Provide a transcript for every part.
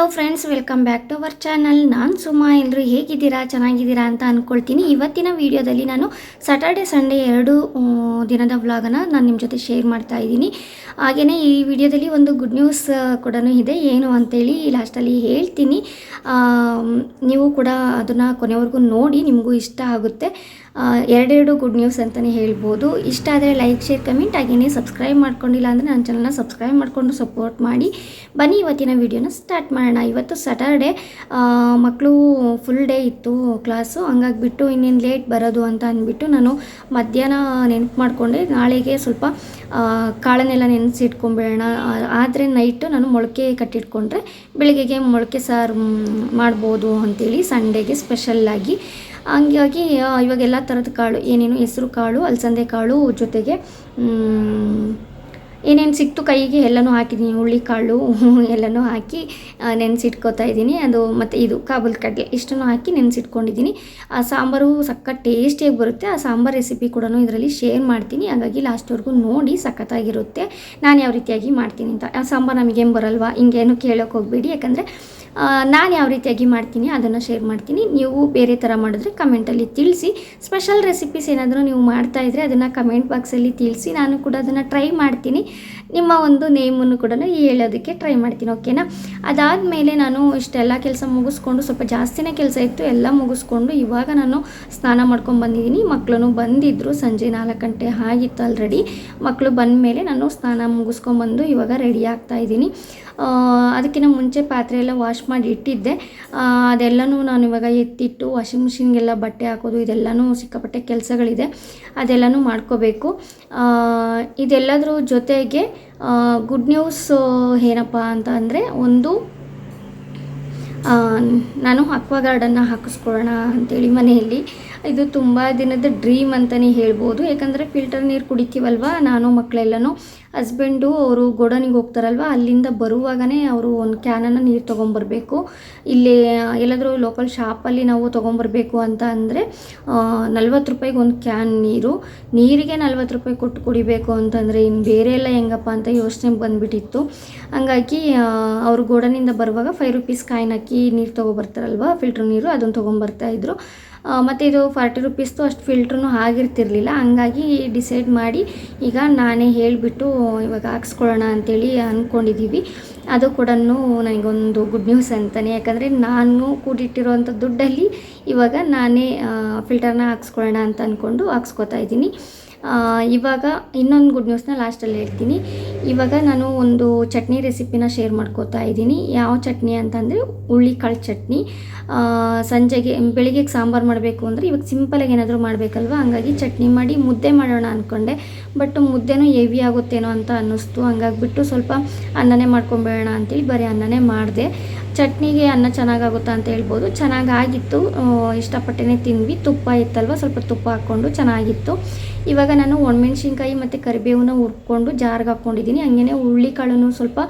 Hello friends welcome back to our channel ನಾನು ಸುಮಾ ಎಲ್ಲರೂ ಹೇಗಿದ್ದೀರಾ? ಚೆನ್ನಾಗಿದ್ದೀರಾ ಅಂತ ಅಂದ್ಕೊಳ್ತೀನಿ ಇವತ್ತಿನ ವಿಡಿಯೋದಲ್ಲಿ ನಾನು ಸ್ಯಾಟರ್ಡೆ ಸಂಡೇ ಎರಡು ದಿನದ ವ್ಲಾಗನ್ನು ನಾನು ನಿಮ್ಮ ಜೊತೆ ಶೇರ್ ಮಾಡ್ತಾ ಇದ್ದೀನಿ. ಹಾಗೆಯೇ ಈ ವಿಡಿಯೋದಲ್ಲಿ ಒಂದು ಗುಡ್ ನ್ಯೂಸ್ ಕೂಡ ಇದೆ. ಏನು ಅಂತೇಳಿ ಲಾಸ್ಟಲ್ಲಿ ಹೇಳ್ತೀನಿ. ನೀವು ಕೂಡ ಅದನ್ನು ಕೊನೆವರೆಗೂ ನೋಡಿ, ನಿಮಗೂ ಇಷ್ಟ ಆಗುತ್ತೆ. ಎರಡೆರಡು ಗುಡ್ ನ್ಯೂಸ್ ಅಂತಲೇ ಹೇಳ್ಬೋದು. ಇಷ್ಟ ಆದರೆ ಲೈಕ್ ಶೇರ್ ಕಮೆಂಟ್ ಹಾಗೆಯೇ ಸಬ್ಸ್ಕ್ರೈಬ್ ಮಾಡ್ಕೊಂಡಿಲ್ಲ ಅಂದರೆ ನನ್ನ ಚಾನಲ್ನ ಸಬ್ಸ್ಕ್ರೈಬ್ ಮಾಡಿಕೊಂಡು ಸಪೋರ್ಟ್ ಮಾಡಿ. ಬನ್ನಿ ಇವತ್ತಿನ ವಿಡಿಯೋನ ಸ್ಟಾರ್ಟ್ ಮಾಡೋಣ. ಇವತ್ತು ಸ್ಯಾಟರ್ಡೆ ಮಕ್ಕಳು ಫುಲ್ ಡೇ ಇತ್ತು ಕ್ಲಾಸು ಹಂಗಾಗಿಬಿಟ್ಟು ಇನ್ನೇನು ಲೇಟ್ ಬರೋದು ಅಂತ ಅಂದ್ಬಿಟ್ಟು ನಾನು ಮಧ್ಯಾಹ್ನ ನೆನಪು ಮಾಡಿಕೊಂಡೆ. ನಾಳೆಗೆ ಸ್ವಲ್ಪ ಕಾಳನ್ನೆಲ್ಲ ನೆನೆಸಿಟ್ಕೊಂಬಿಡೋಣ. ಆದರೆ ನೈಟು ನಾನು ಮೊಳಕೆ ಕಟ್ಟಿಟ್ಕೊಂಡ್ರೆ ಬೆಳಗ್ಗೆಗೆ ಮೊಳಕೆ ಸಾರು ಮಾಡ್ಬೋದು ಅಂತೇಳಿ ಸಂಡೇಗೆ ಸ್ಪೆಷಲ್ಲಾಗಿ ಹಂಗಾಗಿ ಇವಾಗ ಎಲ್ಲ ಥರದ ಕಾಳು, ಏನೇನು ಹೆಸರು ಕಾಳು, ಅಲಸಂದೆ ಕಾಳು ಜೊತೆಗೆ ಏನೇನು ಸಿಕ್ತು ಕೈಗೆ ಎಲ್ಲನೂ ಹಾಕಿದ್ದೀನಿ ಹುಳ್ಳಿ ಕಾಳು ಎಲ್ಲನೂ ಹಾಕಿ ನೆನೆಸಿಟ್ಕೋತಾ ಇದ್ದೀನಿ. ಅದು ಮತ್ತು ಇದು ಕಾಬೂಲ್ ಕಡಲೆ ಇಷ್ಟನ್ನು ಹಾಕಿ ನೆನೆಸಿಟ್ಕೊಂಡಿದ್ದೀನಿ. ಆ ಸಾಂಬಾರು ಸಕ್ಕ ಟೇಸ್ಟಿಯಾಗಿ ಬರುತ್ತೆ. ಆ ಸಾಂಬಾರು ರೆಸಿಪಿ ಕೂಡ ಇದರಲ್ಲಿ ಶೇರ್ ಮಾಡ್ತೀನಿ. ಹಾಗಾಗಿ ಲಾಸ್ಟ್ವರೆಗೂ ನೋಡಿ ಸಖತ್ತಾಗಿರುತ್ತೆ. ನಾನು ಯಾವ ರೀತಿಯಾಗಿ ಮಾಡ್ತೀನಿ ಅಂತ. ಆ ಸಾಂಬಾರು ನಮಗೇನು ಬರಲ್ವಾ? ಹಿಂಗೇನು ಕೇಳೋಕೆ ಹೋಗಬೇಡಿ. ಯಾಕಂದರೆ ನಾನು ಯಾವ ರೀತಿಯಾಗಿ ಮಾಡ್ತೀನಿ ಅದನ್ನು ಶೇರ್ ಮಾಡ್ತೀನಿ. ನೀವು ಬೇರೆ ಥರ ಮಾಡಿದ್ರೆ ಕಮೆಂಟಲ್ಲಿ ತಿಳಿಸಿ. ಸ್ಪೆಷಲ್ ರೆಸಿಪೀಸ್ ಏನಾದರೂ ನೀವು ಮಾಡ್ತಾ ಇದ್ದರೆ ಅದನ್ನು ಕಮೆಂಟ್ ಬಾಕ್ಸಲ್ಲಿ ತಿಳಿಸಿ. ನಾನು ಕೂಡ ಅದನ್ನು ಟ್ರೈ ಮಾಡ್ತೀನಿ. ನಿಮ್ಮ ಒಂದು ನೇಮನ್ನು ಕೂಡ ಹೇಳೋದಕ್ಕೆ ಟ್ರೈ ಮಾಡ್ತೀನಿ ಓಕೆನಾ ಅದಾದಮೇಲೆ ನಾನು ಇಷ್ಟೆಲ್ಲ ಕೆಲಸ ಮುಗಿಸ್ಕೊಂಡು ಸ್ವಲ್ಪ ಜಾಸ್ತಿನೇ ಕೆಲಸ ಇತ್ತು, ಎಲ್ಲ ಮುಗಿಸ್ಕೊಂಡು ಇವಾಗ ನಾನು ಸ್ನಾನ ಮಾಡ್ಕೊಂಡು ಬಂದಿದ್ದೀನಿ. ಮಕ್ಕಳು ಬಂದಿದ್ದರು ಸಂಜೆ ನಾಲ್ಕು ಗಂಟೆ ಆಗಿತ್ತು ಆಲ್ರೆಡಿ ಮಕ್ಕಳು ಬಂದ ಮೇಲೆ ನಾನು ಸ್ನಾನ ಮುಗಿಸ್ಕೊಂಬಂದು ಇವಾಗ ರೆಡಿ ಆಗ್ತಾ ಇದ್ದೀನಿ. ಅದಕ್ಕಿಂತ ಮುಂಚೆ ಪಾತ್ರೆ ಎಲ್ಲ ವಾಶ್ ಮಾಡಿ ಇಟ್ಟಿದ್ದೆ. ಅದೆಲ್ಲನೂ ನಾನು ಇವಾಗ ಎತ್ತಿಟ್ಟು ವಾಷಿಂಗ್ ಮಿಷಿನ್ಗೆಲ್ಲ ಬಟ್ಟೆ ಹಾಕೋದು, ಇದೆಲ್ಲನೂ ಸಿಕ್ಕಾಪಟ್ಟೆ ಕೆಲಸಗಳಿದೆ. ಅದೆಲ್ಲನೂ ಮಾಡ್ಕೋಬೇಕು. ಇದೆಲ್ಲದ್ರ ಜೊತೆಗೆ ಗುಡ್ ನ್ಯೂಸ್ ಏನಪ್ಪ ಅಂತ ಅಂದರೆ ಒಂದು ನಾನು ಅಕ್ವಾ ಗಾರ್ಡನ್ನ ಹಾಕಿಸ್ಕೊಳ್ಳೋಣ ಅಂತೇಳಿ ಮನೆಯಲ್ಲಿ. ಇದು ತುಂಬ ದಿನದ ಡ್ರೀಮ್ ಅಂತಲೇ ಹೇಳ್ಬೋದು. ಯಾಕಂದರೆ ಫಿಲ್ಟರ್ ನೀರು ಕುಡಿತೀವಲ್ವ? ನಾನು ಮಕ್ಕಳೆಲ್ಲನೂ ಹಸ್ಬೆಂಡು ಅವರು ಗೋಡನಿಗೆ ಹೋಗ್ತಾರಲ್ವ? ಅಲ್ಲಿಂದ ಬರುವಾಗನೇ ಅವರು ಒಂದು ಕ್ಯಾನನ್ನು ನೀರು ತೊಗೊಂಬರ್ಬೇಕು. ಇಲ್ಲಿ, ಎಲ್ಲಾದರೂ ಲೋಕಲ್ ಶಾಪಲ್ಲಿ ನಾವು ತೊಗೊಂಬರ್ಬೇಕು ಅಂತ ಅಂದರೆ ನಲ್ವತ್ತು ರೂಪಾಯಿಗೆ ಒಂದು ಕ್ಯಾನ್ ನೀರು. ನೀರಿಗೆ ನಲ್ವತ್ತು ರೂಪಾಯಿ ಕೊಟ್ಟು ಕುಡಿಬೇಕು ಅಂತಂದರೆ ಇನ್ನು ಬೇರೆ ಎಲ್ಲ ಹೆಂಗಪ್ಪ ಅಂತ ಯೋಚನೆ ಬಂದುಬಿಟ್ಟಿತ್ತು. ಹಂಗಾಗಿ ಅವರು ಗೋಡನಿಂದ ಬರುವಾಗ ಫೈವ್ ರುಪೀಸ್ ಕಾಯಿನ್ ಹಾಕಿ ನೀರು ತೊಗೊಬರ್ತಾರಲ್ವ? ಫಿಲ್ಟ್ರ್ ನೀರು, ಅದನ್ನು ತೊಗೊಂಬರ್ತಾ ಇದ್ರು. ಮತ್ತು ಇದು ಫಾರ್ಟಿ ರುಪೀಸ್ದು ಅಷ್ಟು ಫಿಲ್ಟ್ರೂ ಆಗಿರ್ತಿರ್ಲಿಲ್ಲ. ಹಂಗಾಗಿ ಡಿಸೈಡ್ ಮಾಡಿ ಈಗ ನಾನೇ ಹೇಳಿಬಿಟ್ಟು ಇವಾಗ ಹಾಕ್ಸ್ಕೊಳ್ಳೋಣ ಅಂತೇಳಿ ಅಂದ್ಕೊಂಡಿದ್ದೀವಿ ಅದು ಕೂಡ ನನಗೊಂದು ಗುಡ್ ನ್ಯೂಸ್ ಅಂತಲೇ ಯಾಕಂದರೆ ನಾನು ಕೂಡಿಟ್ಟಿರೋವಂಥ ದುಡ್ಡಲ್ಲಿ ಇವಾಗ ನಾನೇ ಫಿಲ್ಟರ್ನ ಹಾಕ್ಸ್ಕೊಳ್ಳೋಣ ಅಂತ ಅಂದ್ಕೊಂಡು ಹಾಕ್ಸ್ಕೊತಾ ಇದ್ದೀನಿ. ಇವಾಗ ಇನ್ನೊಂದು ಗುಡ್ ನ್ಯೂಸ್ನ ಲಾಸ್ಟಲ್ಲಿ ಹೇಳ್ತೀನಿ. ಇವಾಗ ನಾನು ಒಂದು ಚಟ್ನಿ ರೆಸಿಪಿನ ಶೇರ್ ಮಾಡ್ಕೋತಾ ಇದ್ದೀನಿ. ಯಾವ ಚಟ್ನಿ ಅಂತಂದರೆ ಹುಳ್ಳಿಕಾಳು ಚಟ್ನಿ. ಸಂಜೆಗೆ, ಬೆಳಿಗ್ಗೆ ಸಾಂಬಾರು ಮಾಡಬೇಕು ಅಂದರೆ ಇವಾಗ ಸಿಂಪಲಾಗಿ ಏನಾದರೂ ಮಾಡಬೇಕಲ್ವ? ಹಂಗಾಗಿ ಚಟ್ನಿ ಮಾಡಿ ಮುದ್ದೆ ಮಾಡೋಣ ಅಂದ್ಕೊಂಡೆ ಬಟ್ ಮುದ್ದೆನೂ ಹೆವಿ ಆಗುತ್ತೇನೋ ಅಂತ ಅನ್ನಿಸ್ತು. ಹಂಗಾಗ್ಬಿಟ್ಟು ಸ್ವಲ್ಪ ಅನ್ನನೇ ಮಾಡ್ಕೊಂಬೇಡೋಣ ಅಂತೇಳಿ ಬರೀ ಅನ್ನನೇ ಮಾಡಿದೆ. ಚಟ್ನಿಗೆ ಅನ್ನ ಚೆನ್ನಾಗಾಗುತ್ತಾ ಅಂತ ಹೇಳ್ಬೋದು. ಚೆನ್ನಾಗಾಗಿತ್ತು. ಇಷ್ಟಪಟ್ಟೇ ತಿಂದ್ವಿ. ತುಪ್ಪ ಇತ್ತಲ್ವ? ಸ್ವಲ್ಪ ತುಪ್ಪ ಹಾಕ್ಕೊಂಡು ಚೆನ್ನಾಗಿತ್ತು. ಇವಾಗ ನಾನು ಒಣಮೆಣ್ಸಿನ್ಕಾಯಿ ಮತ್ತು ಕರಿಬೇವನ್ನ ಹುರ್ಕೊಂಡು ಜಾರ್ಗೆ ಹಾಕ್ಕೊಂಡಿದ್ದೀನಿ. ಹಂಗೇ ಹುಳ್ಳಿಕಾಳನ್ನು ಸ್ವಲ್ಪ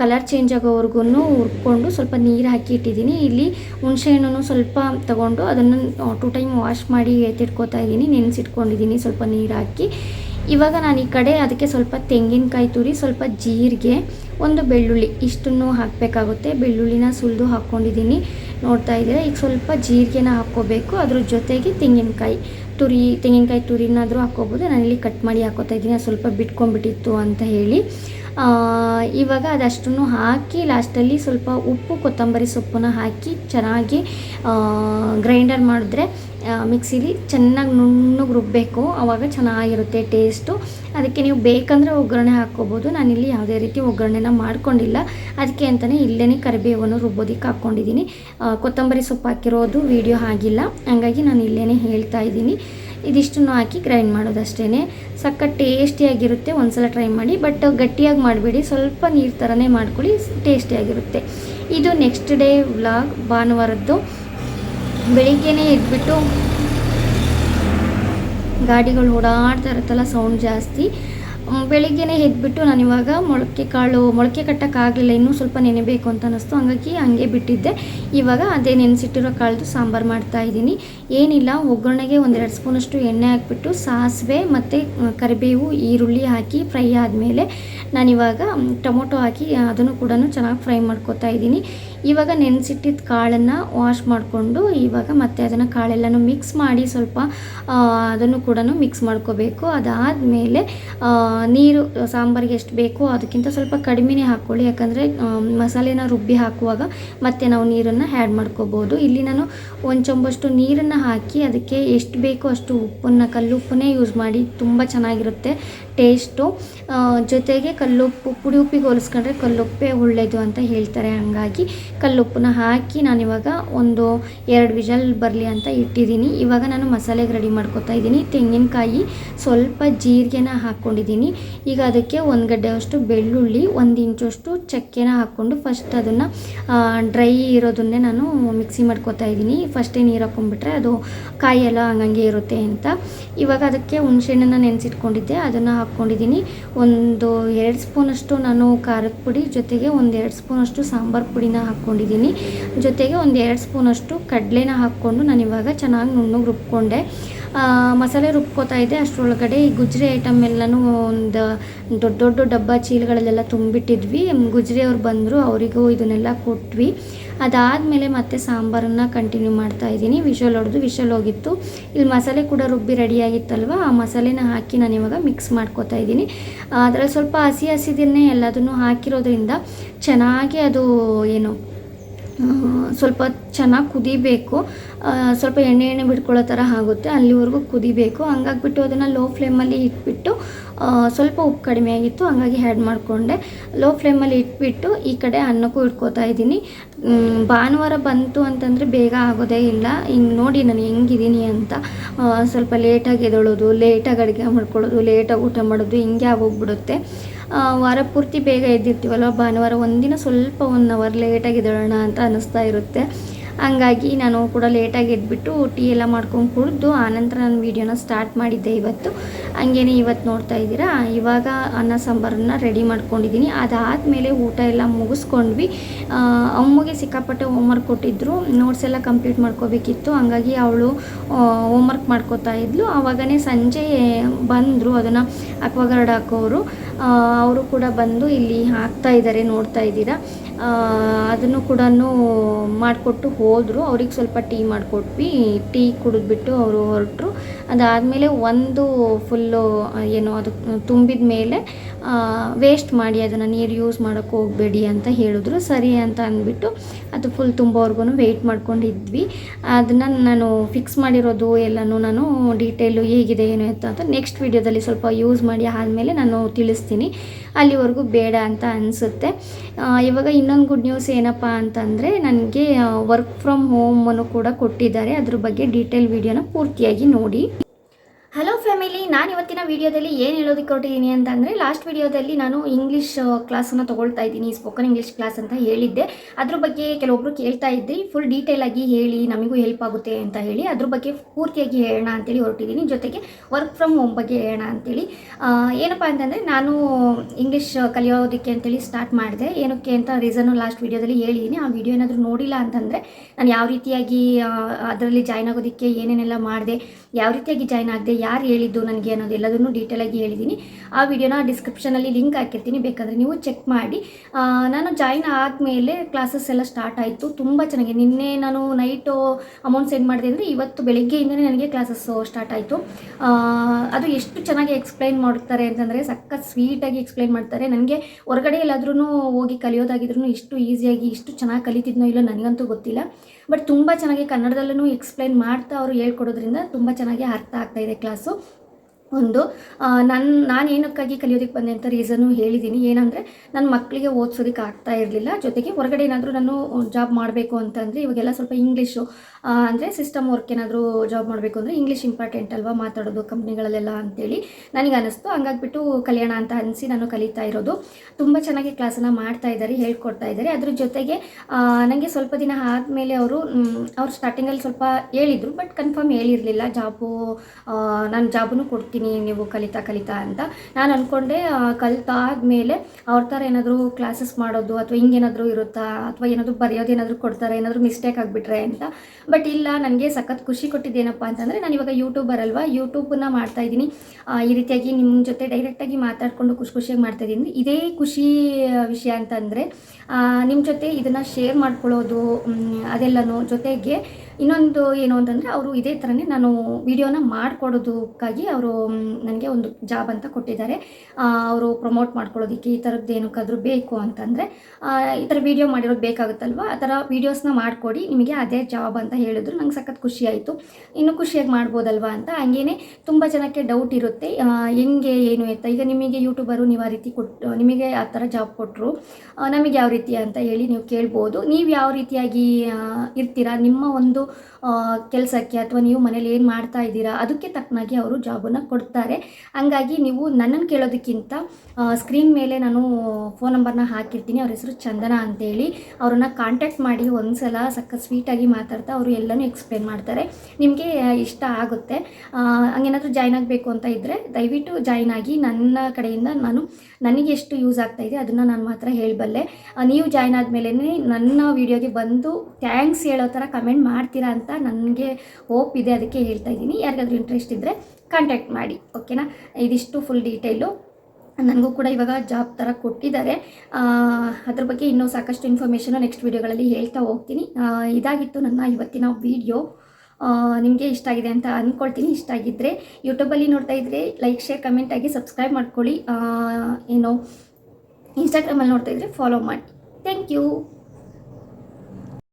ಕಲರ್ ಚೇಂಜ್ ಆಗೋವರೆಗೂ ಹುರ್ಕೊಂಡು ಸ್ವಲ್ಪ ನೀರು ಹಾಕಿ ಇಟ್ಟಿದ್ದೀನಿ. ಇಲ್ಲಿ ಹುಣಸೆಹಣ್ಣು ಸ್ವಲ್ಪ ತಗೊಂಡು ಅದನ್ನು ಟೂ ಟೈಮ್ ವಾಶ್ ಮಾಡಿ ಎತ್ತಿಟ್ಕೋತಾ ಇದ್ದೀನಿ. ನೆನೆಸಿಟ್ಕೊಂಡಿದ್ದೀನಿ ಸ್ವಲ್ಪ ನೀರು ಹಾಕಿ. ಇವಾಗ ನಾನು ಈ ಕಡೆ ಅದಕ್ಕೆ ಸ್ವಲ್ಪ ತೆಂಗಿನಕಾಯಿ ತುರಿ, ಸ್ವಲ್ಪ ಜೀರಿಗೆ, ಒಂದು ಬೆಳ್ಳುಳ್ಳಿ ಇಷ್ಟನ್ನು ಹಾಕಬೇಕಾಗುತ್ತೆ. ಬೆಳ್ಳುಳ್ಳಿನ ಸುಲಿದು ಹಾಕ್ಕೊಂಡಿದ್ದೀನಿ. ನೋಡ್ತಾ ಇದ್ದೀರಾ? ಈಗ ಸ್ವಲ್ಪ ಜೀರಿಗೆನ ಹಾಕ್ಕೋಬೇಕು. ಅದ್ರ ಜೊತೆಗೆ ತೆಂಗಿನಕಾಯಿ. ತುರಿ, ತೆಂಗಿನಕಾಯಿ ತುರಿನಾದರೂ ಹಾಕ್ಕೋಬೋದು. ನಾನಿಲ್ಲಿ ಕಟ್ ಮಾಡಿ ಹಾಕೋತಾ ಇದ್ದೀನಿ. ಸ್ವಲ್ಪ ಬಿಟ್ಕೊಂಡ್ಬಿಟ್ಟಿತ್ತು ಅಂತ ಹೇಳಿ. ಇವಾಗ ಅದಷ್ಟನ್ನು ಹಾಕಿ ಲಾಸ್ಟಲ್ಲಿ ಸ್ವಲ್ಪ ಉಪ್ಪು, ಕೊತ್ತಂಬರಿ ಸೊಪ್ಪನ್ನು ಹಾಕಿ ಚೆನ್ನಾಗಿ ಗ್ರೈಂಡರ್ ಮಾಡಿದ್ರೆ ಮಿಕ್ಸಿಲಿ ಚೆನ್ನಾಗಿ ನುಣ್ಣಗೆ ರುಬ್ಬಬೇಕು ಆವಾಗ ಚೆನ್ನಾಗಿರುತ್ತೆ ಟೇಸ್ಟು. ಅದಕ್ಕೆ ನೀವು ಬೇಕಂದರೆ ಒಗ್ಗರಣೆ ಹಾಕ್ಕೋಬೋದು. ನಾನಿಲ್ಲಿ ಯಾವುದೇ ರೀತಿ ಒಗ್ಗರಣೆನ ಮಾಡ್ಕೊಂಡಿಲ್ಲ. ಅದಕ್ಕೆ ಅಂತಲೇ ಇಲ್ಲೇ ಕರಿಬೇವನ್ನು ರುಬ್ಬೋದಕ್ಕೆ ಹಾಕ್ಕೊಂಡಿದ್ದೀನಿ. ಕೊತ್ತಂಬರಿ ಸೊಪ್ಪು ಹಾಕಿರೋದು ವೀಡಿಯೋ ಆಗಿಲ್ಲ ಹಂಗಾಗಿ ನಾನು ಇಲ್ಲೇ ಹೇಳ್ತಾ ಇದ್ದೀನಿ. ಇದಿಷ್ಟನ್ನು ಹಾಕಿ ಗ್ರೈಂಡ್ ಮಾಡೋದಷ್ಟೇ ಸಕ್ಕ ಟೇಸ್ಟಿಯಾಗಿರುತ್ತೆ. ಒಂದ್ಸಲ ಟ್ರೈ ಮಾಡಿ. ಬಟ್ ಗಟ್ಟಿಯಾಗಿ ಮಾಡಬೇಡಿ. ಸ್ವಲ್ಪ ನೀರು ಥರನೇ ಮಾಡ್ಕೊಳ್ಳಿ. ಟೇಸ್ಟಿಯಾಗಿರುತ್ತೆ. ಇದು ನೆಕ್ಸ್ಟ್ ಡೇ ವ್ಲಾಗ್. ಭಾನುವಾರದ್ದು. ಬೆಳಿಗ್ಗೆನೇ ಇದ್ಬಿಟ್ಟು ಗಾಡಿಗಳು ಓಡಾಡ್ತಾ ಇರುತ್ತಲ್ಲ ಸೌಂಡ್ ಜಾಸ್ತಿ. ಬೆಳಿಗ್ಗೆನೇ ಎದ್ಬಿಟ್ಟು ನಾನು ಇವಾಗ ಮೊಳಕೆ ಕಾಳು, ಮೊಳಕೆ ಕಟ್ಟೋಕ್ಕಾಗಲಿಲ್ಲ, ಇನ್ನೂ ಸ್ವಲ್ಪ ನೆನೆಬೇಕು ಅಂತ ಅನ್ನಿಸ್ತು. ಹಂಗಾಗಿ ಹಂಗೆ ಬಿಟ್ಟಿದ್ದೆ. ಇವಾಗ ಅದೇ ನೆನೆಸಿಟ್ಟಿರೋ ಕಾಳ್ದು ಸಾಂಬಾರು ಮಾಡ್ತಾ ಇದ್ದೀನಿ. ಏನಿಲ್ಲ, ಒಗ್ಗರಣೆಗೆ ಒಂದೆರಡು ಸ್ಪೂನಷ್ಟು ಎಣ್ಣೆ ಹಾಕ್ಬಿಟ್ಟು ಸಾಸಿವೆ ಮತ್ತು ಕರಿಬೇವು, ಈರುಳ್ಳಿ ಹಾಕಿ ಫ್ರೈ ಆದಮೇಲೆ ನಾನಿವಾಗ ಟೊಮೊಟೊ ಹಾಕಿ ಅದನ್ನು ಕೂಡ ಚೆನ್ನಾಗಿ ಫ್ರೈ ಮಾಡ್ಕೊತಾ ಇದ್ದೀನಿ. ಇವಾಗ ನೆನೆಸಿಟ್ಟಿದ್ದ ಕಾಳನ್ನು ವಾಶ್ ಮಾಡಿಕೊಂಡು ಇವಾಗ ಮತ್ತೆ ಅದನ್ನು ಕಾಳೆಲ್ಲನೂ ಮಿಕ್ಸ್ ಮಾಡಿ ಸ್ವಲ್ಪ ಅದನ್ನು ಕೂಡ ಮಿಕ್ಸ್ ಮಾಡ್ಕೋಬೇಕು. ಅದಾದಮೇಲೆ ನೀರು, ಸಾಂಬಾರಿಗೆ ಎಷ್ಟು ಬೇಕೋ ಅದಕ್ಕಿಂತ ಸ್ವಲ್ಪ ಕಡಿಮೆನೇ ಹಾಕ್ಕೊಳ್ಳಿ. ಯಾಕಂದರೆ ಮಸಾಲೆನ ರುಬ್ಬಿ ಹಾಕುವಾಗ ಮತ್ತೆ ನಾವು ನೀರನ್ನು ಆ್ಯಡ್ ಮಾಡ್ಕೋಬೋದು. ಇಲ್ಲಿ ನಾನು ಒಂದು ಚೊಂಬಷ್ಟು ನೀರನ್ನು ಹಾಕಿ ಅದಕ್ಕೆ ಎಷ್ಟು ಬೇಕೋ ಅಷ್ಟು ಉಪ್ಪನ್ನು ಕಲ್ಲುಪ್ಪನ್ನೇ ಯೂಸ್ ಮಾಡಿ, ತುಂಬ ಚೆನ್ನಾಗಿರುತ್ತೆ. ಟೇಸ್ಟು ಜೊತೆಗೆ ಕಲ್ಲುಪ್ಪು ಪುಡಿ ಉಪ್ಪಿಗೆ ಹೋಲಿಸ್ಕೊಂಡ್ರೆ ಕಲ್ಲುಪ್ಪೇ ಒಳ್ಳೆಯದು ಅಂತ ಹೇಳ್ತಾರೆ. ಹಂಗಾಗಿ ಕಲ್ಲುಪ್ಪನ್ನ ಹಾಕಿ ನಾನಿವಾಗ ಒಂದು ಎರಡು ವಿಜಲ್ ಬರಲಿ ಅಂತ ಇಟ್ಟಿದ್ದೀನಿ. ಇವಾಗ ನಾನು ಮಸಾಲೆಗೆ ರೆಡಿ ಮಾಡ್ಕೊತಾ ಇದ್ದೀನಿ. ತೆಂಗಿನಕಾಯಿ ಸ್ವಲ್ಪ ಜೀರಿಗೆನ ಹಾಕ್ಕೊಂಡಿದ್ದೀನಿ. ಈಗ ಅದಕ್ಕೆ ಒಂದು ಗಡ್ಡೆಯಷ್ಟು ಬೆಳ್ಳುಳ್ಳಿ, ಒಂದು ಇಂಚಷ್ಟು ಚಕ್ಕೆನ ಹಾಕ್ಕೊಂಡು ಫಸ್ಟ್ ಅದನ್ನು ಡ್ರೈ ಇರೋದನ್ನೇ ನಾನು ಮಿಕ್ಸಿ ಮಾಡ್ಕೊತಾ ಇದ್ದೀನಿ. ಫಸ್ಟೇ ನೀರು ಹಾಕ್ಕೊಂಡ್ಬಿಟ್ರೆ ಅದು ಕಾಯಿ ಎಲ್ಲ ಹಂಗಂಗೆ ಇರುತ್ತೆ ಅಂತ. ಇವಾಗ ಅದಕ್ಕೆ ಹುಣಸೆಹಣ್ಣನ್ನು ನೆನೆಸಿಟ್ಕೊಂಡಿದ್ದೆ. ಅದನ್ನು ಹಾಕ್ಕೊಂಡಿದ್ದೀನಿ. ಒಂದು ಎರಡು ಸ್ಪೂನಷ್ಟು ನಾನು ಖಾರದ ಪುಡಿ, ಜೊತೆಗೆ ಒಂದು ಎರಡು ಸ್ಪೂನಷ್ಟು ಸಾಂಬಾರು ಪುಡಿನ ಹಾಕ್ಕೊಂಡಿದ್ದೀನಿ. ಜೊತೆಗೆ ಒಂದು ಎರಡು ಸ್ಪೂನಷ್ಟು ಕಡಲೆನ ಹಾಕ್ಕೊಂಡು ನಾನು ಇವಾಗ ಚೆನ್ನಾಗಿ ನುಣ್ಣಗೆ ರುಬ್ಕೊಂಡೆ. ಮಸಾಲೆ ರುಬ್ಕೋತಾ ಇದ್ದೆ. ಅಷ್ಟರೊಳಗಡೆ ಈ ಗುಜ್ರಿ ಐಟಮ್ ಎಲ್ಲನೂ ಒಂದು ದೊಡ್ಡ ದೊಡ್ಡ ಡಬ್ಬ ಚೀಲಗಳಲ್ಲೆಲ್ಲ ತುಂಬಿಟ್ಟಿದ್ವಿ. ಗುಜ್ರಿ ಅವ್ರು ಬಂದರು, ಅವರಿಗೂ ಇದನ್ನೆಲ್ಲ ಕೊಟ್ವಿ. ಅದಾದಮೇಲೆ ಮತ್ತೆ ಸಾಂಬಾರನ್ನು ಕಂಟಿನ್ಯೂ ಮಾಡ್ತಾ ಇದ್ದೀನಿ. ವಿಷಲ್ ಹೊಡೆದು ವಿಷಲ್ ಹೋಗಿತ್ತು. ಇಲ್ಲಿ ಮಸಾಲೆ ಕೂಡ ರುಬ್ಬಿ ರೆಡಿಯಾಗಿತ್ತಲ್ವ ಆ ಮಸಾಲೆನ ಹಾಕಿ ನಾನು ಇವಾಗ ಮಿಕ್ಸ್ ಮಾಡ್ಕೋತಾ ಇದ್ದೀನಿ. ಅದರಲ್ಲಿ ಸ್ವಲ್ಪ ಹಸಿ ಹಸಿದನ್ನೇ ಎಲ್ಲದನ್ನು ಹಾಕಿರೋದ್ರಿಂದ ಚೆನ್ನಾಗಿ ಅದು ಏನು ಸ್ವಲ್ಪ ಚೆನ್ನಾಗಿ ಕುದಿಬೇಕು. ಸ್ವಲ್ಪ ಎಣ್ಣೆ ಎಣ್ಣೆ ಬಿಟ್ಕೊಳ್ಳೋ ಥರ ಆಗುತ್ತೆ. ಅಲ್ಲಿವರೆಗೂ ಕುದಿಬೇಕು. ಹಂಗಾಗ್ಬಿಟ್ಟು ಅದನ್ನು ಲೋ ಫ್ಲೇಮಲ್ಲಿ ಇಟ್ಬಿಟ್ಟು ಸ್ವಲ್ಪ ಉಪ್ಪು ಕಡಿಮೆ ಆಗಿತ್ತು, ಹಂಗಾಗಿ ಹ್ಯಾಡ್ ಮಾಡಿಕೊಂಡೆ. ಲೋ ಫ್ಲೇಮಲ್ಲಿ ಇಟ್ಬಿಟ್ಟು ಈ ಕಡೆ ಅನ್ನಕ್ಕೂ ಇಟ್ಕೋತಾ ಇದ್ದೀನಿ. ಭಾನುವಾರ ಬಂತು ಅಂತಂದರೆ ಬೇಗ ಆಗೋದೇ ಇಲ್ಲ. ಹಿಂಗೆ ನೋಡಿ ನಾನು ಹೆಂಗಿದ್ದೀನಿ ಅಂತ. ಸ್ವಲ್ಪ ಲೇಟಾಗಿ ಎದೊಳೋದು ಲೇಟಾಗಿ ಅಡುಗೆ ಮಾಡ್ಕೊಳ್ಳೋದು ಲೇಟಾಗಿ ಊಟ ಮಾಡೋದು, ಹಿಂಗೆ ಆಗೋಗ್ಬಿಡುತ್ತೆ. ವಾರ ಪೂರ್ತಿ ಬೇಗ ಎದ್ದಿರ್ತೀವಲ್ವ? ಭಾನುವಾರ ಒಂದಿನ ಸ್ವಲ್ಪ ಒನ್ ಅವರ್ ಲೇಟಾಗಿ ಎದೊಳೋಣ ಅಂತ ಅನ್ನಿಸ್ತಾ ಇರುತ್ತೆ. ಹಂಗಾಗಿ ನಾನು ಕೂಡ ಲೇಟಾಗಿ ಎದ್ಬಿಟ್ಟು ಟೀ ಎಲ್ಲ ಮಾಡ್ಕೊಂಡು ಕುಡಿದು ಆನಂತರ ನಾನು ವೀಡಿಯೋನ ಸ್ಟಾರ್ಟ್ ಮಾಡಿದ್ದೆ ಇವತ್ತು. ಹಂಗೇನೆ ಇವತ್ತು ನೋಡ್ತಾ ಇದ್ದೀರಾ? ಇವಾಗ ಅನ್ನ ಸಾಂಬಾರನ್ನ ರೆಡಿ ಮಾಡ್ಕೊಂಡಿದ್ದೀನಿ. ಅದಾದಮೇಲೆ ಊಟ ಎಲ್ಲ ಮುಗಿಸ್ಕೊಂಡ್ವಿ. ಅಮ್ಮಗೆ ಸಿಕ್ಕಾಪಟ್ಟೆ ಹೋಮ್ವರ್ಕ್ ಕೊಟ್ಟಿದ್ದರು ನೋಟ್ಸ್ ಎಲ್ಲ ಕಂಪ್ಲೀಟ್ ಮಾಡ್ಕೋಬೇಕಿತ್ತು. ಹಂಗಾಗಿ ಅವಳು ಹೋಮ್ವರ್ಕ್ ಮಾಡ್ಕೋತಾ ಇದ್ಲು. ಆವಾಗನೇ ಸಂಜೆ ಬಂದರು ಅದನ್ನು ಅಕ್ವಾಗಾರ್ಡ್ ಹಾಕೋರು ಅವರು ಕೂಡ ಬಂದು ಇಲ್ಲಿ ಹಾಕ್ತಾ ಇದ್ದಾರೆ, ನೋಡ್ತಾ ಇದ್ದೀರಾ? ಅದನ್ನು ಕೂಡ ಮಾಡಿಕೊಟ್ಟು ಹೋದರು. ಅವ್ರಿಗೆ ಸ್ವಲ್ಪ ಟೀ ಮಾಡಿಕೊಟ್ವಿ. ಟೀ ಕುಡಿದ್ಬಿಟ್ಟು ಅವರು ಹೊರಟರು. ಅದಾದಮೇಲೆ ಒಂದು ಫುಲ್ಲು ಏನು ಅದು ತುಂಬಿದ ಮೇಲೆ ವೇಸ್ಟ್ ಮಾಡಿ ಅದನ್ನು ನೀರು ಯೂಸ್ ಮಾಡೋಕ್ಕೆ ಹೋಗಬೇಡಿ ಅಂತ ಹೇಳಿದ್ರು. ಸರಿ ಅಂತ ಅಂದ್ಬಿಟ್ಟು ಅದು ಫುಲ್ ತುಂಬೋವರೆಗೂ ವೆಯ್ಟ್ ಮಾಡ್ಕೊಂಡಿದ್ವಿ. ಅದನ್ನು ನಾನು ಫಿಕ್ಸ್ ಮಾಡಿರೋದು ಎಲ್ಲನೂ ನಾನು ಡೀಟೇಲು ಹೇಗಿದೆ, ಏನು ಅಂತ ಅಂತ ನೆಕ್ಸ್ಟ್ ವೀಡಿಯೋದಲ್ಲಿ ಸ್ವಲ್ಪ ಯೂಸ್ ಮಾಡಿ ಆದಮೇಲೆ ನಾನು ತಿಳಿಸ್ತೀನಿ. ಅಲ್ಲಿವರೆಗೂ ಬೇಡ ಅಂತ ಅನಿಸುತ್ತೆ. ಇವಾಗ ಇನ್ನೊಂದು ಗುಡ್ ನ್ಯೂಸ್ ಏನಪ್ಪ ಅಂತಂದರೆ ನನಗೆ ವರ್ಕ್ ಫ್ರಮ್ ಹೋಮನ್ನು ಕೂಡ ಕೊಟ್ಟಿದ್ದಾರೆ. ಅದ್ರ ಬಗ್ಗೆ ಡೀಟೇಲ್ ವಿಡಿಯೋನ ಪೂರ್ತಿಯಾಗಿ ನೋಡಿ. ಹಲೋ ಫ್ಯಾಮಿಲಿ ನಾನು ಇವತ್ತಿನ ವಿಡಿಯೋದಲ್ಲಿ ಏನು ಹೇಳೋದಕ್ಕೆ ಹೊರಟಿದ್ದೀನಿ ಅಂತಂದರೆ ಲಾಸ್ಟ್ ವಿಡಿಯೋದಲ್ಲಿ ನಾನು ಇಂಗ್ಲೀಷ್ ಕ್ಲಾಸನ್ನು ತೊಗೊಳ್ತಾ ಇದ್ದೀನಿ ಸ್ಪೋಕನ್ ಇಂಗ್ಲೀಷ್ ಕ್ಲಾಸ್ ಅಂತ ಹೇಳಿದ್ದೆ. ಅದ್ರ ಬಗ್ಗೆ ಕೆಲವೊಬ್ಬರು ಕೇಳ್ತಾ ಇದ್ದೆ ಫುಲ್ ಡೀಟೇಲ್ ಆಗಿ ಹೇಳಿ, ನಮಗೂ ಹೆಲ್ಪ್ ಆಗುತ್ತೆ ಅಂತ ಹೇಳಿ, ಅದ್ರ ಬಗ್ಗೆ ಪೂರ್ತಿಯಾಗಿ ಹೇಳೋಣ ಅಂತೇಳಿ ಹೊರಟಿದ್ದೀನಿ. ಜೊತೆಗೆ ವರ್ಕ್ ಫ್ರಮ್ ಹೋಮ್ ಬಗ್ಗೆ ಹೇಳೋಣ ಅಂತೇಳಿ. ಏನಪ್ಪ ಅಂತಂದರೆ, ನಾನು ಇಂಗ್ಲೀಷ್ ಕಲಿಯೋದಕ್ಕೆ ಅಂತೇಳಿ ಸ್ಟಾರ್ಟ್ ಮಾಡಿದೆ. ಏನಕ್ಕೆ ಅಂತ ರೀಸನ್ನು ಲಾಸ್ಟ್ ವಿಡಿಯೋದಲ್ಲಿ ಹೇಳಿದ್ದೀನಿ. ಆ ವಿಡಿಯೋ ಏನಾದರೂ ನೋಡಿಲ್ಲ ಅಂತಂದರೆ, ನಾನು ಯಾವ ರೀತಿಯಾಗಿ ಅದರಲ್ಲಿ ಜಾಯ್ನ್ ಆಗೋದಕ್ಕೆ ಏನೇನೆಲ್ಲ ಮಾಡಿದೆ, ಯಾವ ರೀತಿಯಾಗಿ ಜಾಯ್ನ್ ಆಗದೆ ಯಾರು ಹೇಳಿದ್ದು ನನಗೆ ಅನ್ನೋದು ಎಲ್ಲದನ್ನು ಡೀಟೇಲಾಗಿ ಹೇಳಿದ್ದೀನಿ ಆ ವಿಡಿಯೋನ ಡಿಸ್ಕ್ರಿಪ್ಷನಲ್ಲಿ ಲಿಂಕ್ ಹಾಕಿರ್ತೀನಿ. ಬೇಕಾದರೆ ನೀವು ಚೆಕ್ ಮಾಡಿ. ನಾನು ಜಾಯ್ನ್ ಆದಮೇಲೆ ಕ್ಲಾಸಸ್ ಎಲ್ಲ ಸ್ಟಾರ್ಟ್ ಆಯಿತು. ತುಂಬ ಚೆನ್ನಾಗಿ. ನಿನ್ನೆ ನಾನು ನೈಟು ಅಮೌಂಟ್ ಸೆಂಡ್ ಮಾಡಿದೆ ಅಂದರೆ ಇವತ್ತು ಬೆಳಗ್ಗೆಯಿಂದಲೇ ನನಗೆ ಕ್ಲಾಸಸ್ಸು ಸ್ಟಾರ್ಟ್ ಆಯಿತು. ಅದು ಎಷ್ಟು ಚೆನ್ನಾಗಿ ಎಕ್ಸ್ಪ್ಲೈನ್ ಮಾಡ್ತಾರೆ ಅಂತಂದರೆ ಸಖತ್ ಸ್ವೀಟಾಗಿ ಎಕ್ಸ್ಪ್ಲೈನ್ ಮಾಡ್ತಾರೆ. ನನಗೆ ಹೊರಗಡೆ ಎಲ್ಲಾದ್ರೂ ಹೋಗಿ ಕಲಿಯೋದಾಗಿದ್ರೂ ಇಷ್ಟು ಈಸಿಯಾಗಿ ಇಷ್ಟು ಚೆನ್ನಾಗಿ ಕಲಿತಿದ್ನೋ ಇಲ್ಲೋ ನನಗಂತೂ ಗೊತ್ತಿಲ್ಲ. ಬಟ್ ತುಂಬ ಚೆನ್ನಾಗಿ ಕನ್ನಡದಲ್ಲೂ ಎಕ್ಸ್ಪ್ಲೈನ್ ಮಾಡ್ತಾ ಅವರು ಹೇಳ್ಕೊಡೋದ್ರಿಂದ ತುಂಬ ಚೆನ್ನಾಗಿ ಅರ್ಥ ಆಗ್ತಾ ಇದೆ ಕ್ಲಾಸು ಒಂದು ನನ್ನ ನಾನು ಏನಕ್ಕಾಗಿ ಕಲಿಯೋದಕ್ಕೆ ಬಂದೆ ಅಂತ ರೀಸನ್ನು ಹೇಳಿದ್ದೀನಿ. ಏನಂದರೆ ನನ್ನ ಮಕ್ಕಳಿಗೆ ಓದಿಸೋದಕ್ಕೆ ಆಗ್ತಾ ಇರಲಿಲ್ಲ. ಜೊತೆಗೆ ಹೊರಗಡೆ ಏನಾದರೂ ನಾನು ಜಾಬ್ ಮಾಡಬೇಕು ಅಂತಂದರೆ ಇವಾಗೆಲ್ಲ ಸ್ವಲ್ಪ ಇಂಗ್ಲೀಷು ಅಂದರೆ ಸಿಸ್ಟಮ್ ವರ್ಕ್ ಏನಾದರೂ ಜಾಬ್ ಮಾಡಬೇಕು ಅಂದರೆ ಇಂಗ್ಲೀಷ್ ಇಂಪಾರ್ಟೆಂಟ್ ಅಲ್ವಾ ಮಾತಾಡೋದು ಕಂಪ್ನಿಗಳಲ್ಲೆಲ್ಲ ಅಂತೇಳಿ ನನಗೆ ಅನ್ನಿಸ್ತು ಹಂಗಾಗ್ಬಿಟ್ಟು ಕಲಿಯೋಣ ಅಂತ ಅನಿಸಿ ನಾನು ಕಲಿತಾ ಇರೋದು. ತುಂಬ ಚೆನ್ನಾಗಿ ಕ್ಲಾಸನ್ನು ಮಾಡ್ತಾ ಇದ್ದಾರೆ, ಹೇಳ್ಕೊಡ್ತಾ ಇದ್ದಾರೆ. ಅದ್ರ ಜೊತೆಗೆ ನನಗೆ ಸ್ವಲ್ಪ ದಿನ ಆದಮೇಲೆ ಅವರು ಅವ್ರು ಸ್ಟಾರ್ಟಿಂಗಲ್ಲಿ ಸ್ವಲ್ಪ ಹೇಳಿದರು ಬಟ್ ಕನ್ಫರ್ಮ್ ಹೇಳಿರಲಿಲ್ಲ. ಜಾಬು ನಾನು ಜಾಬನ್ನು ಕೊಡ್ತೀನಿ ಹೋಗ್ತೀನಿ ನೀವು ಕಲಿತಾ ಕಲಿತಾ ಅಂತ ನಾನು ಅಂದ್ಕೊಂಡೆ ಕಲಿತಾದ್ಮೇಲೆ ಅವ್ರ ಥರ ಏನಾದರೂ ಕ್ಲಾಸಸ್ ಮಾಡೋದು ಅಥವಾ ಹಿಂಗೇನಾದರೂ ಇರುತ್ತಾ ಅಥವಾ ಏನಾದರೂ ಬರೆಯೋದು ಏನಾದರೂ ಕೊಡ್ತಾರೆ, ಏನಾದರೂ ಮಿಸ್ಟೇಕ್ ಆಗಿಬಿಟ್ರೆ ಅಂತ. ಬಟ್ ಇಲ್ಲ, ನನಗೆ ಸಖತ್ ಖುಷಿ ಕೊಟ್ಟಿದ್ದೇನಪ್ಪ ಅಂತಂದರೆ ನಾನು ಇವಾಗ ಯೂಟ್ಯೂಬರ್ ಅಲ್ವಾ ಯೂಟ್ಯೂಬನ್ನ ಮಾಡ್ತಾ ಇದ್ದೀನಿ. ಈ ರೀತಿಯಾಗಿ ನಿಮ್ಮ ಜೊತೆ ಡೈರೆಕ್ಟಾಗಿ ಮಾತಾಡಿಕೊಂಡು ಖುಷಿ ಖುಷಿಯಾಗಿ ಮಾಡ್ತಾ ಇದ್ದೀನಿ. ಇದೇ ಖುಷಿ ವಿಷಯ ಅಂತಂದರೆ ನಿಮ್ಮ ಜೊತೆ ಇದನ್ನು ಶೇರ್ ಮಾಡ್ಕೊಳ್ಳೋದು ಅದೆಲ್ಲನೂ ಜೊತೆಗೆ ಇನ್ನೊಂದು ಏನು ಅಂತಂದರೆ ಅವರು ಇದೇ ಥರನೇ ನಾನು ವಿಡಿಯೋನ ಮಾಡಿಕೊಡೋದಕ್ಕಾಗಿ ಅವರು ನನಗೆ ಒಂದು ಜಾಬ್ ಅಂತ ಕೊಟ್ಟಿದ್ದಾರೆ. ಅವರು ಪ್ರಮೋಟ್ ಮಾಡ್ಕೊಳ್ಳೋದಕ್ಕೆ ಈ ಥರದ್ದು ಏನಕ್ಕಾದ್ರೂ ಬೇಕು ಅಂತಂದರೆ ಈ ಥರ ವಿಡಿಯೋ ಮಾಡಿರೋದು ಬೇಕಾಗುತ್ತಲ್ವ? ಆ ಥರ ವೀಡಿಯೋಸ್ನ ಮಾಡಿಕೊಡಿ, ನಿಮಗೆ ಅದೇ ಜಾಬ್ ಅಂತ ಹೇಳಿದ್ರು ನಂಗೆ ಸಖತ್ ಖುಷಿ ಆಯಿತು. ಇನ್ನೂ ಖುಷಿಯಾಗಿ ಮಾಡ್ಬೋದಲ್ವಾ ಅಂತ? ಹಂಗೇನೆ ತುಂಬ ಜನಕ್ಕೆ ಡೌಟ್ ಇರುತ್ತೆ. ಹೆಂಗೆ, ಏನು ಎತ್ತ ಈಗ ನಿಮಗೆ ಯೂಟ್ಯೂಬರು ನೀವು ಆ ರೀತಿ ಕೊಟ್ಟು ನಿಮಗೆ ಆ ಥರ ಜಾಬ್ ಕೊಟ್ಟರು ನಮಗೆ ಯಾವ ರೀತಿ ಅಂತ ಹೇಳಿ ನೀವು ಕೇಳ್ಬೋದು. ನೀವು ಯಾವ ರೀತಿಯಾಗಿ ಇರ್ತೀರಾ? ನಿಮ್ಮ ಒಂದು ಕೆಲಸಕ್ಕೆ ಅಥವಾ ನೀವು ಮನೇಲಿ ಏನು ಮಾಡ್ತಾ ಇದ್ದೀರಾ, ಅದಕ್ಕೆ ತಕ್ಕನಾಗಿ ಅವರು ಜಾಬನ್ನು ಕೊಡ್ತಾರೆ. ಹಂಗಾಗಿ ನೀವು ನನ್ನನ್ನು ಕೇಳೋದಕ್ಕಿಂತ ಸ್ಕ್ರೀನ್ ಮೇಲೆ ನಾನು ಫೋನ್ ನಂಬರ್ನ ಹಾಕಿರ್ತೀನಿ, ಅವ್ರ ಹೆಸರು ಚಂದನ ಅಂತೇಳಿ. ಅವ್ರನ್ನ ಕಾಂಟ್ಯಾಕ್ಟ್ ಮಾಡಿ ಒಂದ್ಸಲ ಸಕ್ಕ ಸ್ವೀಟಾಗಿ ಮಾತಾಡ್ತಾ ಅವರು ಎಲ್ಲನೂ ಎಕ್ಸ್ಪ್ಲೇನ್ ಮಾಡ್ತಾರೆ. ನಿಮಗೆ ಇಷ್ಟ ಆಗುತ್ತೆ. ಹಂಗೇನಾದರೂ ಜಾಯ್ನ್ ಆಗಬೇಕು ಅಂತ ಇದ್ದರೆ ದಯವಿಟ್ಟು ಜಾಯ್ನ್ ಆಗಿ ನನ್ನ ಕಡೆಯಿಂದ ನಾನು, ನನಗೆ ಎಷ್ಟು ಯೂಸ್ ಆಗ್ತಾ ಇದೆ ಅದನ್ನು ನಾನು ಮಾತ್ರ ಹೇಳಬಲ್ಲೆ. ನೀವು ಜಾಯ್ನ್ ಆದಮೇಲೆ ನನ್ನ ವೀಡಿಯೋಗೆ ಬಂದು ಥ್ಯಾಂಕ್ಸ್ ಹೇಳೋ ಥರ ಕಮೆಂಟ್ ಮಾಡ್ತೀರಾ ಅಂತ ನನಗೆ ಹೋಪ್ ಇದೆ, ಅದಕ್ಕೆ ಹೇಳ್ತಾ ಇದ್ದೀನಿ. ಯಾರಿಗಾದ್ರೂ ಇಂಟ್ರೆಸ್ಟ್ ಇದ್ದರೆ ಕಾಂಟ್ಯಾಕ್ಟ್ ಮಾಡಿ ಓಕೆನಾ ಇದಿಷ್ಟು ಫುಲ್ ಡೀಟೇಲು ನನಗೂ ಕೂಡ ಇವಾಗ ಜಾಬ್ ಥರ ಕೊಟ್ಟಿದ್ದಾರೆ. ಅದ್ರ ಬಗ್ಗೆ ಇನ್ನೂ ಸಾಕಷ್ಟು ಇನ್ಫಾರ್ಮೇಷನು ನೆಕ್ಸ್ಟ್ ವೀಡಿಯೋಗಳಲ್ಲಿ ಹೇಳ್ತಾ ಹೋಗ್ತೀನಿ. ಇದಾಗಿತ್ತು ನನ್ನ ಇವತ್ತಿನ ವೀಡಿಯೋ ನಿಮಗೆ ಇಷ್ಟ ಆಗಿದೆ ಅಂತ ಅಂದ್ಕೊಳ್ತೀನಿ ಇಷ್ಟ ಆಗಿದ್ದರೆ ಯೂಟ್ಯೂಬಲ್ಲಿ ನೋಡ್ತಾ ಇದ್ದರೆ ಲೈಕ್ ಶೇರ್ ಕಮೆಂಟ್ ಆಗಿ ಸಬ್ಸ್ಕ್ರೈಬ್ ಮಾಡ್ಕೊಳ್ಳಿ. ಏನು ಇನ್ಸ್ಟಾಗ್ರಾಮಲ್ಲಿ ನೋಡ್ತಾ ಇದ್ದರೆ ಫಾಲೋ ಮಾಡಿ. Thank you